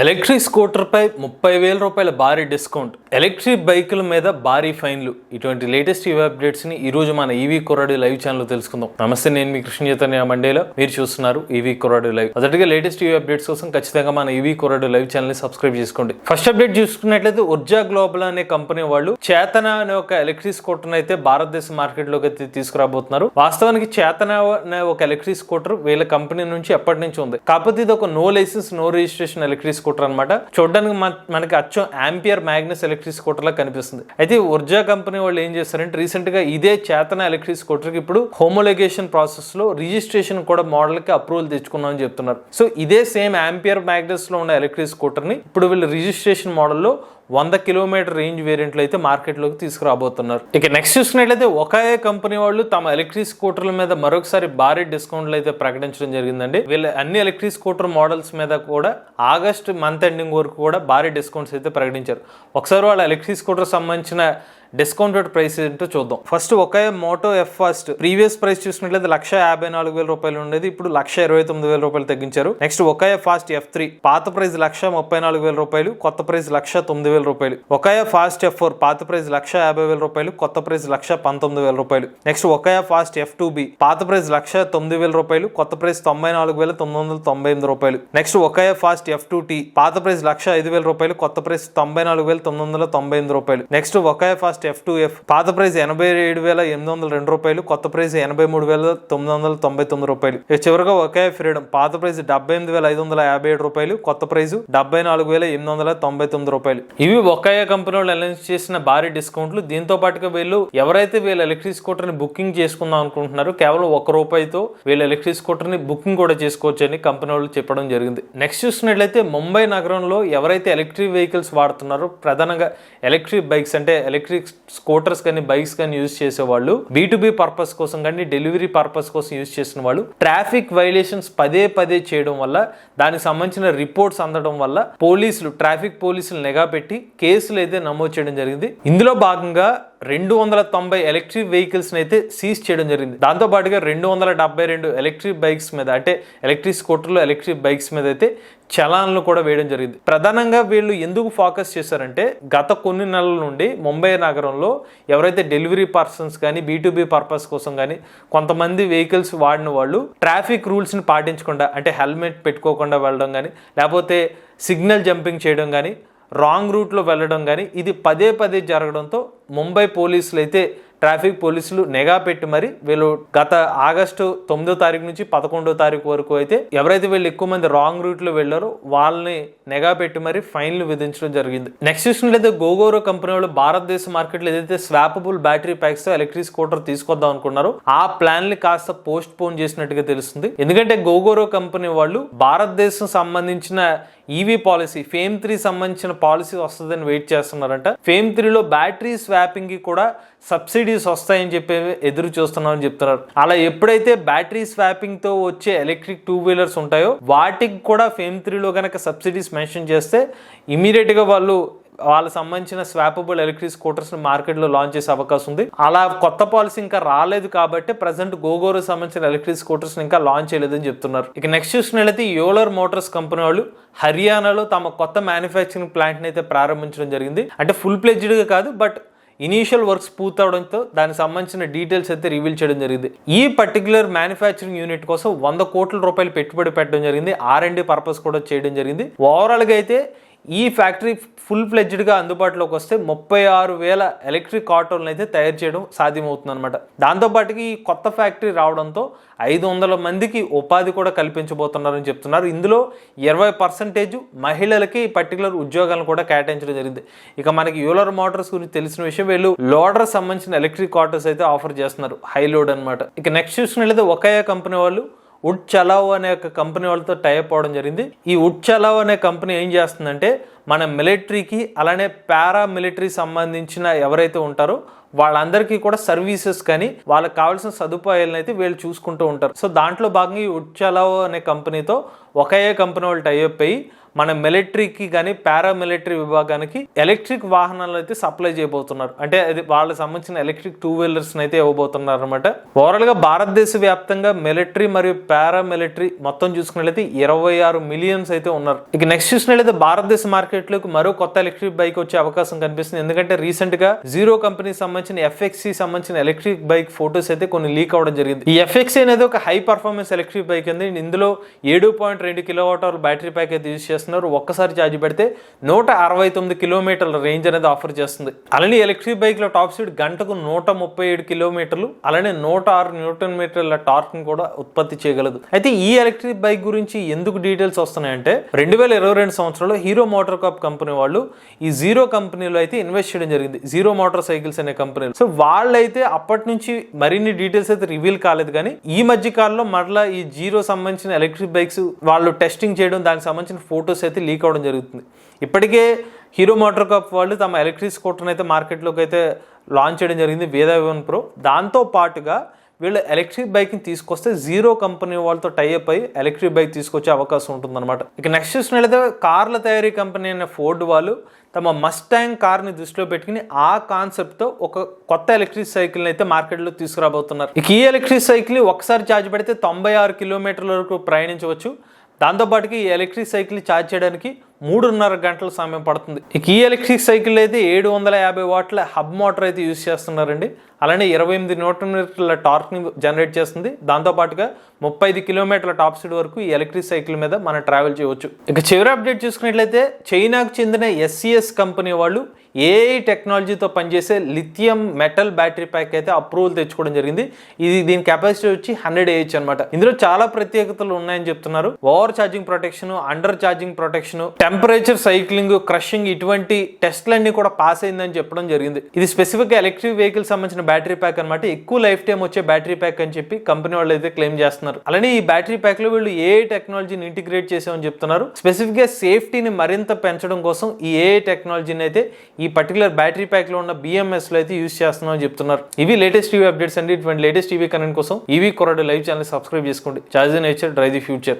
Electric స్కూటర్పై ముప్పై వేల రూపాయల భారీ డిస్కౌంట్. ఎలక్ట్రిక్ బైకుల మీద భారీ ఫైన్లు. ఇటువంటి లేటెస్ట్ ఈవీ అప్డేట్స్ని ఈ రోజు మన ఈవీ కొరాడు లైవ్ ఛానల్ తెలుసుకుందాం. నమస్తే నేను మీ కృష్ణ చైతన్య మండేలో. మీరు చూస్తున్నారు ఈవీ కొరాడు లైవ్. మొదటిగా లేటెస్ట్ ఈవీ అప్డేట్స్ కోసం ఖచ్చితంగా మన ఈవీ కొరాడు లైవ్ ఛానల్ని సబ్స్క్రైబ్ చేసుకోండి. ఫస్ట్ అప్డేట్ చూసుకున్నట్లయితే ఉర్జా గ్లోబల్ అనే కంపెనీ వాళ్ళు చేతన అనే ఒక ఎలక్ట్రిక్ స్కూటర్ అయితే భారతదేశ మార్కెట్లోకి అయితే తీసుకురాబోతున్నారు. వాస్తవానికి చేతన అనే ఒక ఎలక్ట్రిక్ స్కూటర్ వీళ్ళ కంపెనీ నుంచి ఎప్పటి నుంచి ఉంది. కాకపోతే ఇది ఒక no licence no registration electric scooter అన్నమాట. చూడడానికి మన- మనకి అచ్చం ఆంపియర్ మ్యాగ్నస్ ఎలక్ట్రిక్ ఎలక్ట్రిక్ స్కూటర్లా కనిపిస్తుంది. అయితే ఉర్జా కంపెనీ వాళ్ళు ఏం చేస్తారంటే రీసెంట్గా ఇదే చేతన ఎలక్ట్రిక్ స్కూటర్కి ఇప్పుడు హోమోలగేషన్ ప్రాసెస్లో రిజిస్ట్రేషన్ కూడా మోడల్కి అప్రూవల్ తెచ్చుకున్నాం అని చెప్తున్నారు. సో ఇదే సేమ్ ఆంపియర్ మ్యాగ్నస్లో ఉన్న ఎలక్ట్రిక్ స్కూటర్ని ఇప్పుడు వీళ్ళు రిజిస్ట్రేషన్ మోడల్లో వంద కిలోమీటర్ రేంజ్ వేరియంట్లు అయితే మార్కెట్లోకి తీసుకురాబోతున్నారు. ఇక నెక్స్ట్ చూసుకున్నట్లయితే ఒకే కంపెనీ వాళ్ళు తమ ఎలక్ట్రిక్ స్కూటర్ల మీద మరొకసారి భారీ డిస్కౌంట్లు అయితే ప్రకటించడం జరిగిందండి. వీళ్ళ అన్ని ఎలక్ట్రిక్ స్కూటర్ మోడల్స్ మీద కూడా ఆగస్ట్ మంత్ ఎండింగ్ వరకు కూడా భారీ డిస్కౌంట్స్ అయితే ప్రకటించారు. ఒకసారి వాళ్ళ ఎలక్ట్రిక్ స్కూటర్ సంబంధించిన డిస్కౌంటెడ్ ప్రైస్ ఏంటో చూద్దాం. First Okaya moto F first previous price చూసినట్లయితే లక్ష యాభై నాలుగు వేల రూపాయలు ఉండేది. ఇప్పుడు లక్ష ఇరవై తొమ్మిది వేల రూపాయలు తగ్గించారు. Next Okaya fast F three పాత ప్రైస్ లక్ష ముప్పై నాలుగు వేల రూపాయలు కొత్త ప్రైస్ లక్ష తొమ్మిది వేల రూపాయలు. ఒకే ఫాస్ట్ ఎఫ్ ఫోర్ పాత ప్రైస్ లక్ష యాభై వేల రూపాయలు కొత్త ప్రైస్ లక్ష పంతొమ్మిది వేల రూపాయలు. Next Okaya fast F two B పాత ప్రైస్ లక్ష తొమ్మిది వేల రూపాయలు కొత్త ప్రైస్ తొంభై నాలుగు వేల తొమ్మిది వందల తొంభై ఎనిమిది రూపాయలు. Next Okaya fast F two T పాత ప్రైస్ లక్ష ఐదు వేల రూపాయలు కొత్త ప్రైస్ తొంభై నాలుగు వేల తొమ్మిది వందల తొంభై ఎనిమిది రూపాయలు. Next Okaya fast F two F పాత ప్రైస్ ఎనభై ఏడు వేల ఎనిమిది వందల రెండు రూపాయలు కొత్త ప్రైస్ ఎనభై మూడు వేల తొమ్మిది వందల తొంభై తొమ్మిది రూపాయలు. చివరిగా ఒకే ఫ్రీడమ్. పాత ప్రైస్ డెబ్బై ఎనిమిది వేల ఐదు వందల యాభై ఏడు రూపాయలు కొత్త ప్రైస్ డెబ్బై నాలుగు వేల ఎనిమిది వందల తొంభై తొమ్మిది రూపాయలు. ఇవి ఒకే కంపెనీ వాళ్ళు అనౌన్స్ చేసిన భారీ డిస్కౌంట్లు. దీంతో పాటుగా వీళ్ళు ఎవరైతే వీళ్ళ ఎలక్ట్రిక్ స్కూటర్ని బుకింగ్ చేసుకుందాం అనుకుంటున్నారో కేవలం ఒక రూపాయితో వీళ్ళ ఎలక్ట్రిక్ స్కూటర్ని బుకింగ్ కూడా చేసుకోవచ్చు అని కంపెనీ వాళ్ళు చెప్పడం జరిగింది. నెక్స్ట్ చూసినట్లయితే ముంబై నగరంలో ఎవరైతే ఎలక్ట్రిక్ వెహికల్స్ వాడుతున్నారో ప్రధానంగా ఎలక్ట్రిక్ బైక్స్ అంటే ఎలక్ట్రిక్ స్కూటర్స్ కానీ బైక్స్ కానీ యూజ్ చేసేవాళ్ళు. బీటుబీ పర్పస్ కోసం కానీ డెలివరీ పర్పస్ కోసం యూజ్ చేసిన వాళ్ళు. ట్రాఫిక్ వైలేషన్స్ పదే పదే చేయడం వల్ల దానికి సంబంధించిన రిపోర్ట్స్ అందడం వల్ల పోలీసులు ట్రాఫిక్ పోలీసులు నిఘా పెట్టి కేసులు అయితే నమోదు చేయడం జరిగింది. ఇందులో భాగంగా రెండు వందల తొంభై ఎలక్ట్రిక్ వెహికల్స్ అయితే సీజ్ చేయడం జరిగింది. దాంతో పాటుగా రెండు వందల డెబ్బై రెండు ఎలక్ట్రిక్ బైక్స్ మీద అంటే ఎలక్ట్రిక్ స్కూటర్లు ఎలక్ట్రిక్ బైక్స్ మీద అయితే చలాన్లు కూడా వేయడం జరిగింది. ప్రధానంగా వీళ్ళు ఎందుకు ఫోకస్ చేశారంటే గత కొన్ని నెలల నుండి ముంబై నగరంలో ఎవరైతే డెలివరీ పర్సన్స్ కానీ బీటూబీ పర్పస్ కోసం కానీ కొంతమంది వెహికల్స్ వాడిన వాళ్ళు ట్రాఫిక్ రూల్స్ని పాటించకుండా అంటే హెల్మెట్ పెట్టుకోకుండా వెళ్ళడం కానీ లేకపోతే సిగ్నల్ జంపింగ్ చేయడం కానీ రాంగ్ రూట్లో వెళ్ళడం కానీ ఇది పదే పదే జరగడంతో ముంబై పోలీసులు అయితే ట్రాఫిక్ పోలీసులు నిఘా పెట్టి మరి వీళ్ళు గత ఆగస్టు తొమ్మిదో తారీఖు నుంచి పదకొండో తారీఖు వరకు అయితే ఎవరైతే వీళ్ళు ఎక్కువ మంది రాంగ్ రూట్లో వెళ్ళారో వాళ్ళని నిఘా పెట్టి మరి ఫైన్లు విధించడం జరిగింది. నెక్స్ట్ చూసినట్లయితే గోగోరో కంపెనీ వాళ్ళు భారతదేశ మార్కెట్లో ఏదైతే స్వాపబుల్ బ్యాటరీ ప్యాక్స్తో ఎలక్ట్రిక్ స్కూటర్ తీసుకొద్దాం అనుకున్నారో ఆ ప్లాన్ని కాస్త పోస్ట్ పోన్ చేసినట్టుగా తెలుస్తుంది. ఎందుకంటే గోగోరో కంపెనీ వాళ్ళు భారతదేశం సంబంధించిన ఈవీ పాలసీ ఫేమ్ త్రీ సంబంధించిన పాలసీ వస్తుందని వెయిట్ చేస్తున్నారంట. ఫేమ్ త్రీలో బ్యాటరీ స్వాపింగ్ కి కూడా సబ్సిడీస్ వస్తాయని చెప్పి ఎదురు చూస్తున్నామని చెప్తున్నారు. అలా ఎప్పుడైతే బ్యాటరీ స్వాపింగ్తో వచ్చే ఎలక్ట్రిక్ టూ వీలర్స్ ఉంటాయో వాటికి కూడా ఫేమ్ త్రీలో కనుక సబ్సిడీస్ మెన్షన్ చేస్తే ఇమీడియట్గా వాళ్ళు వాళ్ళకి సంబంధించిన స్వాపబుల్ ఎలక్ట్రిక్ స్కూటర్స్ మార్కెట్లో లాంచ్ చేసే అవకాశం ఉంది. అలా కొత్త పాలసీ ఇంకా రాలేదు కాబట్టి ప్రజెంట్ గోగోరు సంబంధించిన ఎలక్ట్రిక్ స్కూటర్స్ ఇంకా లాంచ్ చేయలేదని చెప్తున్నారు. ఇక నెక్స్ట్ చూసినట్లయితే యోలర్ మోటార్స్ కంపెనీ వాళ్ళు హర్యానాలో తమ కొత్త మ్యానుఫ్యాక్చరింగ్ ప్లాంట్ని అయితే ప్రారంభించడం జరిగింది. అంటే ఫుల్ ప్లెజ్డ్గా కాదు బట్ ఇనీషియల్ వర్క్స్ పూర్తవడంతో దానికి సంబంధించిన డీటెయిల్స్ అయితే రివీల్ చేయడం జరిగింది. ఈ పర్టికులర్ మ్యానుఫ్యాక్చరింగ్ యూనిట్ కోసం వంద కోట్ల రూపాయలు పెట్టుబడి పెట్టడం జరిగింది. ఆర్ అండ్ పర్పస్ కూడా చేయడం జరిగింది. ఓవరాల్గా అయితే ఈ ఫ్యాక్టరీ ఫుల్ ఫ్లెడ్జ్డ్గా అందుబాటులోకి వస్తే ముప్పై ఆరు వేల ఎలక్ట్రిక్ ఆటోలను అయితే తయారు చేయడం సాధ్యమవుతుంది అనమాట దాంతోపాటుకి ఈ కొత్త ఫ్యాక్టరీ రావడంతో ఐదు వందల మందికి ఉపాధి కూడా కల్పించబోతున్నారని చెప్తున్నారు. ఇందులో ఇరవై పర్సెంటేజ్ మహిళలకి పర్టికులర్ ఉద్యోగాలను కూడా కేటాయించడం జరిగింది. ఇక మనకి యూలర్ మోటార్స్ గురించి తెలిసిన విషయం వీళ్ళు లోడర్ సంబంధించిన ఎలక్ట్రిక్ ఆటోస్ అయితే ఆఫర్ చేస్తున్నారు. హై లోడ్ అనమాట ఇక నెక్స్ట్ చూసినట్లయితే ఒకే కంపెనీ వాళ్ళు వుడ్ చలావ్ అనే ఒక కంపెనీ వాళ్ళతో టైప్ అవడం జరిగింది. ఈ వుడ్ చలావ్ అనే కంపెనీ ఏం చేస్తుందంటే మన మిలిటరీకి అలానే పారా మిలిటరీ సంబంధించిన ఎవరైతే ఉంటారో వాళ్ళందరికీ కూడా సర్వీసెస్ కానీ వాళ్ళకి కావాల్సిన సదుపాయాలను అయితే వీళ్ళు చూసుకుంటూ ఉంటారు. సో దాంట్లో భాగంగా ఈ వుడ్ చలావ్ అనే కంపెనీతో ఒకే కంపెనీ వాళ్ళు టైఅప్ అయ్యి మన మిలిటరీకి కానీ పారామిలిటరీ విభాగానికి ఎలక్ట్రిక్ వాహనాలు అయితే సప్లై చేయబోతున్నారు. అంటే అది వాళ్ళకి సంబంధించిన ఎలక్ట్రిక్ టూ వీలర్స్ని అయితే ఇవ్వబోతున్నారు అనమాట ఓవరాల్గా భారతదేశ వ్యాప్తంగా మిలిటరీ మరియు పారామిలిటరీ మొత్తం చూసుకున్నట్లయితే ఇరవై ఆరు మిలియన్స్ అయితే ఉన్నారు. ఇక నెక్స్ట్ చూసినట్లయితే భారతదేశ మార్కెట్లోకి మరో కొత్త ఎలక్ట్రిక్ బైక్ వచ్చే అవకాశం కనిపిస్తుంది. ఎందుకంటే రీసెంట్గా జీరో కంపెనీ సంబంధించిన ఎఫ్ఎక్సీ సంబంధించిన ఎలక్ట్రిక్ బైక్ ఫొటోస్ అయితే కొన్ని లీక్ అవడం జరిగింది. ఈ ఎఫ్ఎక్సీ అనేది ఒక హై పర్ఫార్మెన్స్ ఎలక్ట్రిక్ బైక్ అండి. ఇందులో ఏడు పాయింట్ రెండు కిలో అవర్ బ్యాటరీ ప్యాక్ అయితే యూజ్ చేస్తున్నారు. ఒక్కసారి ఛార్జ్ పెడితే నూట అరవై తొమ్మిది కిలోమీటర్ల రేంజ్ అనేది ఆఫర్ చేస్తుంది. అలానే ఎలక్ట్రిక్ బైక్లో టాప్ స్పీడ్ గంటకు నూట ముప్పై ఏడు కిలోమీటర్లు అలానే నూట ఆరు న్యూటన్ మీటర్ల టార్క్ని కూడా ఉత్పత్తి చేయగలదు. అయితే ఈ ఎలక్ట్రిక్ బైక్ గురించి ఎందుకు డీటెయిల్స్ వస్తున్నాయంటే రెండు వేల ఇరవై రెండు సంవత్సరంలో హీరో మోటార్ కాప్ కంపెనీ వాళ్ళు ఈ జీరో కంపెనీలో అయితే ఇన్వెస్ట్ చేయడం జరిగింది. జీరో మోటార్ సైకిల్స్ అనే కంపెనీలు. సో వాళ్ళైతే అప్పటి నుంచి మరిన్ని డీటెయిల్స్ అయితే రివీల్ కాలేదు కానీ ఈ మధ్య కాలంలో మరలా ఈ జీరో సంబంధించిన ఎలక్ట్రిక్ బైక్స్ వాళ్ళు టెస్టింగ్ చేయడం దానికి సంబంధించిన ఫొటోస్ అయితే లీక్ అవడం జరుగుతుంది. ఇప్పటికే హీరో మోటార్ కప్ వాళ్ళు తమ ఎలక్ట్రిక్ స్కూటర్ని అయితే మార్కెట్లోకి అయితే లాంచ్ చేయడం జరిగింది వేదా వివన్ ప్రో దాంతో పాటుగా వీళ్ళు ఎలక్ట్రిక్ బైక్ని తీసుకొస్తే జీరో కంపెనీ వాళ్ళతో టైఅప్ అయ్యి ఎలక్ట్రిక్ బైక్ తీసుకొచ్చే అవకాశం ఉంటుందన్నమాట. ఇక నెక్స్ట్ చూసినట్లయితే కార్ల తయారీ కంపెనీ అయిన ఫోర్డ్ వాళ్ళు తమ మస్టాంగ్ కార్ని దృష్టిలో పెట్టుకుని ఆ కాన్సెప్ట్తో ఒక కొత్త ఎలక్ట్రిక్ సైకిల్ని అయితే మార్కెట్లో తీసుకురాబోతున్నారు. ఇక ఈ ఎలక్ట్రిక్ సైకిల్ ఒకసారి ఛార్జ్ పెడితే తొంభై ఆరు కిలోమీటర్ల వరకు ప్రయాణించవచ్చు. దాంతోపాటుకి ఈ ఎలక్ట్రిక్ సైకిల్ ఛార్జ్ చేయడానికి మూడున్నర గంటల సమయం పడుతుంది. ఇక ఈ ఎలక్ట్రిక్ సైకిల్ అయితే ఏడు వందల యాభై వాట్ల హబ్ మోటార్ అయితే యూజ్ చేస్తున్నారండి. అలానే ఇరవై ఎనిమిది న్యూటన్ మీటర్ల టార్క్ని జనరేట్ చేస్తుంది. దాంతోపాటుగా ముప్పై ఐదు కిలోమీటర్ల టాప్ స్పీడ్ వరకు ఈ ఎలక్ట్రిక్ సైకిల్ మీద మనం ట్రావెల్ చేయవచ్చు. ఇక చివరి అప్డేట్ చూసుకున్నట్లయితే చైనాకు చెందిన ఎస్సీఎస్ కంపెనీ వాళ్ళు ఏఐ టెక్నాలజీతో పనిచేసే లిథియం మెటల్ బ్యాటరీ ప్యాక్ అయితే అప్రూవల్ తెచ్చుకోవడం జరిగింది. ఇది దీని కెపాసిటీ వచ్చి హండ్రెడ్ ఏహెచ్ అనమాట ఇందులో చాలా ప్రత్యేకతలు ఉన్నాయని చెప్తున్నారు. Over charging protection under charging protection temperature cycling crushing ఇటువంటి టెస్ట్లన్నీ కూడా పాస్ అయిందని చెప్పడం జరిగింది. ఇది స్పెసిఫిక్ ఎలక్ట్రిక్ వెహికల్ సంబంధించిన బ్యాటరీ ప్యాక్ అనమాట ఎక్కువ లైఫ్ టైం వచ్చే బ్యాటరీ ప్యాక్ అని చెప్పి కంపెనీ వాళ్ళు అయితే క్లెయిమ్ చేస్తున్నారు. అలానే ఈ బ్యాటరీ ప్యాక్లో వీళ్ళు ఏ టెక్నాలజీని ఇంటిగ్రేట్ చేసామని చెప్తున్నారు. స్పెసిఫిక్గా సేఫ్టీని మరింత పెంచడం కోసం ఈ ఏ టెక్నాలజీని అయితే ఈ పర్టికులర్ బ్యాటరీ ప్యాక్లో ఉన్న బిఎంఎస్లో అయితే యూస్ చేస్తున్నామని చెప్తున్నారు. ఇవి లేటెస్ట్ టీవీ అప్డేట్స్ అండి. ఇటువంటి లేటెస్ట్ టీవీ కరెంట్ కోసం ఈవీ కొరడు లైవ్ ఛానల్ సబ్స్క్రైబ్ చేసుకోండి. Charge nature drive the future